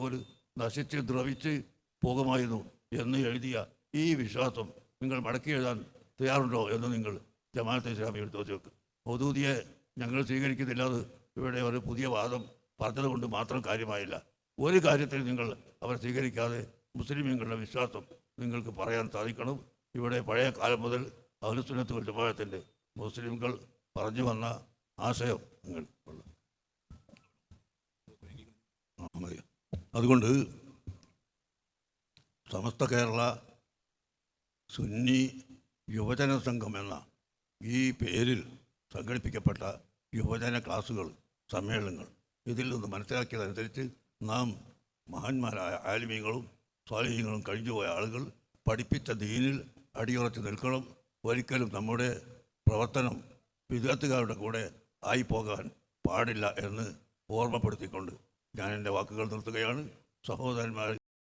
റസൂൽ നശിച്ച് ദ്രവിച്ച് പോകുമായിരുന്നു എന്ന് എഴുതിയ ഈ വിശ്വാസം നിങ്ങൾ മടക്കി എഴുതാൻ തയ്യാറുണ്ടോ എന്ന് നിങ്ങൾ ജമാഅത്ത് ഇസ്ലാമിയോട് ചോദിച്ചു മൗദൂദിയെ ഞങ്ങൾ സ്വീകരിക്കുന്നില്ല അത് ഇവിടെ ഒരു പുതിയ വാദം പറഞ്ഞതുകൊണ്ട് മാത്രം കാര്യമായില്ല. ഒരു കാര്യത്തിൽ നിങ്ങൾ അവർ സ്വീകരിക്കാതെ മുസ്ലിമീങ്ങളുടെ വിശ്വാസം നിങ്ങൾക്ക് പറയാൻ സാധിക്കണം. ഇവിടെ പഴയ കാലം മുതൽ അഹ്ലുസുന്നത്ത് ജമാഅത്തിന്റെ മുസ്ലിംകൾ പറഞ്ഞു വന്ന ആശയം നിങ്ങൾ അതുകൊണ്ട് സമസ്ത കേരള സുന്നി യുവജന സംഘം എന്ന ഈ പേരിൽ സംഘടിപ്പിക്കപ്പെട്ട യുവജന ക്ലാസുകൾ സമ്മേളനങ്ങൾ ഇതിൽ നിന്ന് മനസ്സിലാക്കിയതനുസരിച്ച് നാം മഹാന്മാരായ ആലിമീങ്ങളും സ്വാലിഹ്യങ്ങളും കഴിഞ്ഞുപോയ ആളുകൾ പഠിപ്പിച്ച ദീനിൽ അടിയുറച്ച് നിൽക്കണം. ഒരിക്കലും നമ്മുടെ പ്രവർത്തനം വിദ്യാർത്ഥികളുടെ കൂടെ ആയിപ്പോകാൻ പാടില്ല എന്ന് ഓർമ്മപ്പെടുത്തിക്കൊണ്ട് ഞാൻ എന്റെ വാക്കുകൾ നിർത്തുകയാണ്. സഹോദരന്മാർ